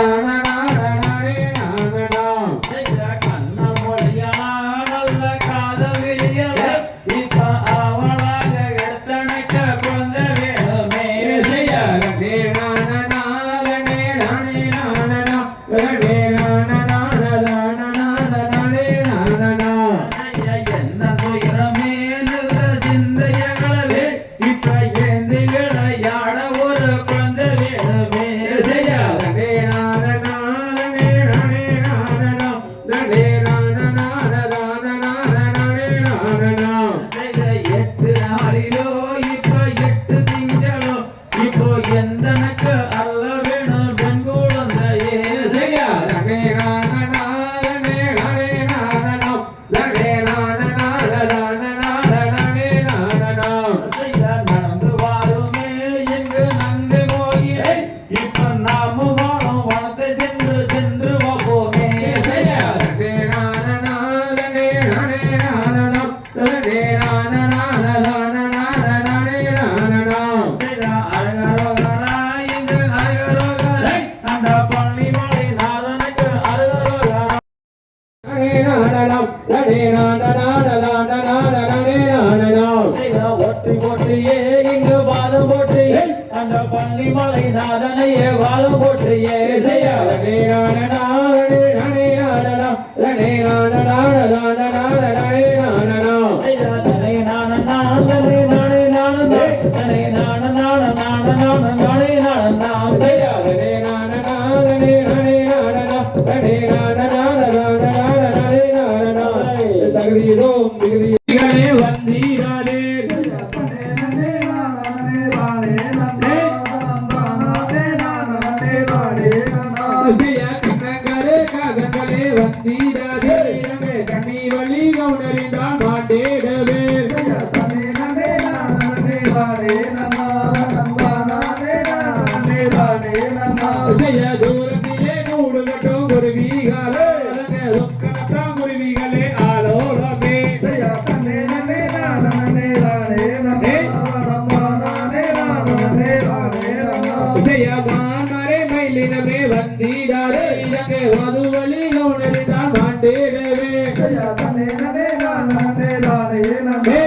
Um, ஆதி நாதனையே வாழம் போற்றியே Hey, ಜಯ ಜಯ ನೇ ನೇ ನೇ ನೇ ನೇ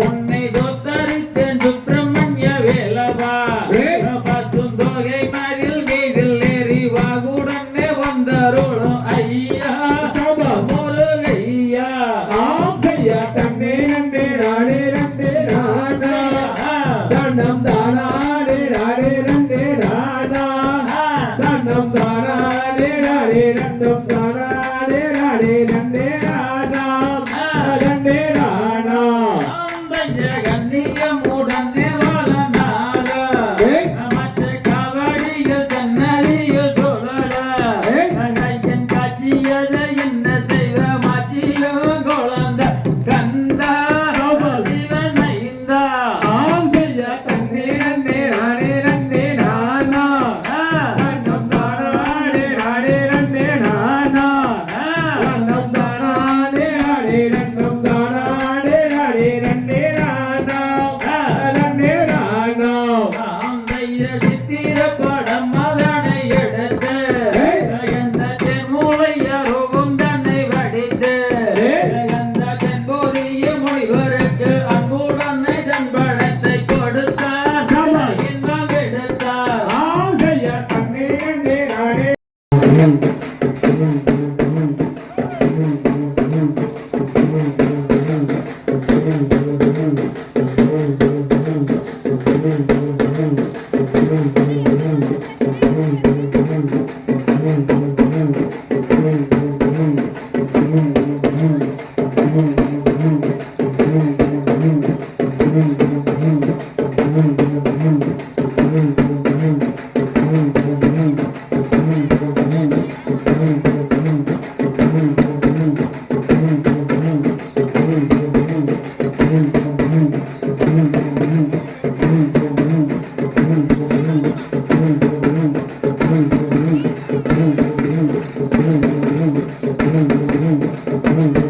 உன்னை தோத்தரித்தேன் சுப்பிரமணிய வேலவா? சுந்தோகை மறில் கைதில் நெறிவாகுடனே வந்தருளும் ஐயா. முருகையா. ஆம் ஐயா தன்னே நன்னே நாடே நன்னே நாடா தன்னம் தானாடே நாடே நன்னே நாடா தன்னம் தானாடே நாடே நன்னம் ரெண்டே muito, muito.